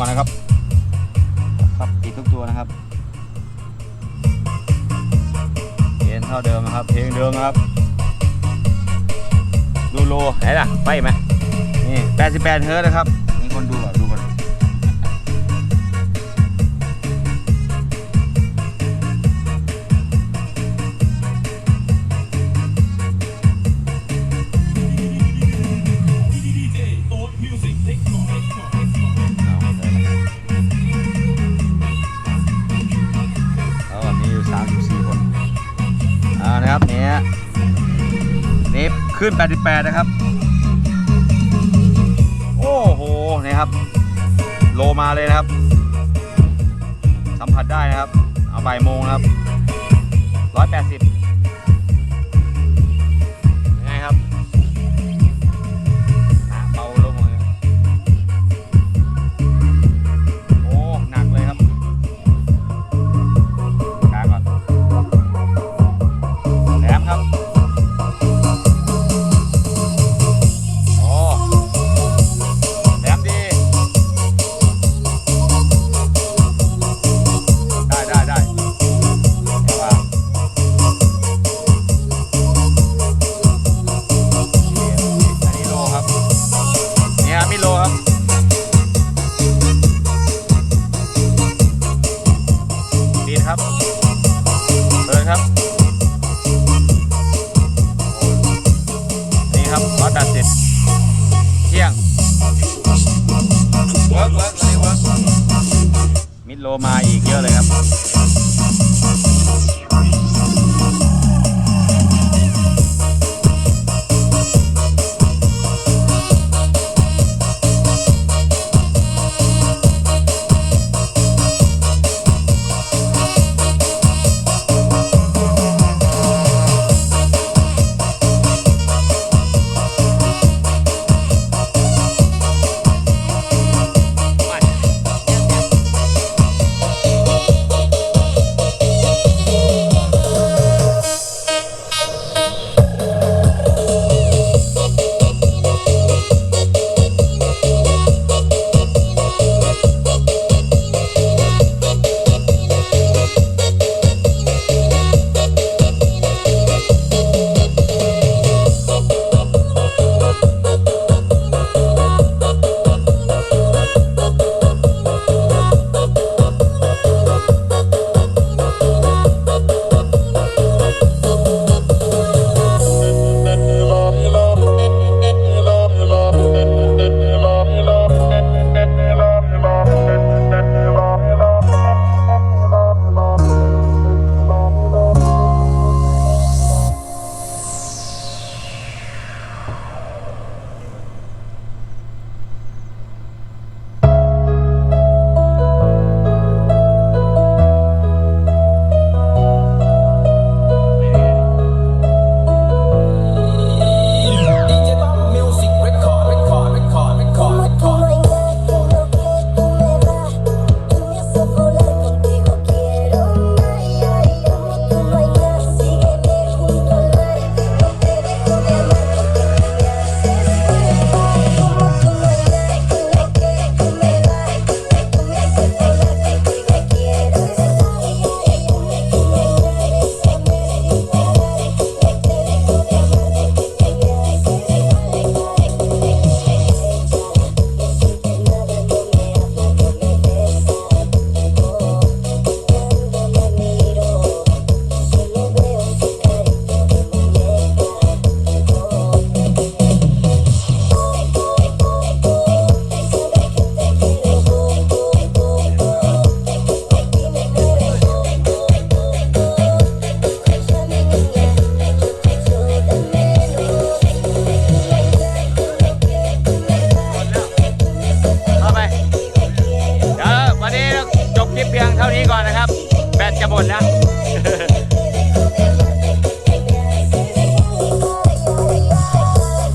ก่อนนะครับ ครับปิดทุกตัวนะครับเอ็นเท่าเดิมนะครับ เพลงเดิมนะครับ ดูโลไหนล่ะไปไหมนี่88เฮิร์ตนะครับ นี่คนดูอะดูก่อน ขึ้น 88 นะครับ โอ้โห นี่ครับ โลมาเลยนะครับ สัมผัสได้นะครับ เอาใบโมงครับ 180 อยแปดสิบเที่ยงเวิร์กเวิร์กเลยเวิร์กมิดโลมาอีกเยอะเลยครับ เท่านี้ก่อนนะครับ แบตจะหมดแล้ว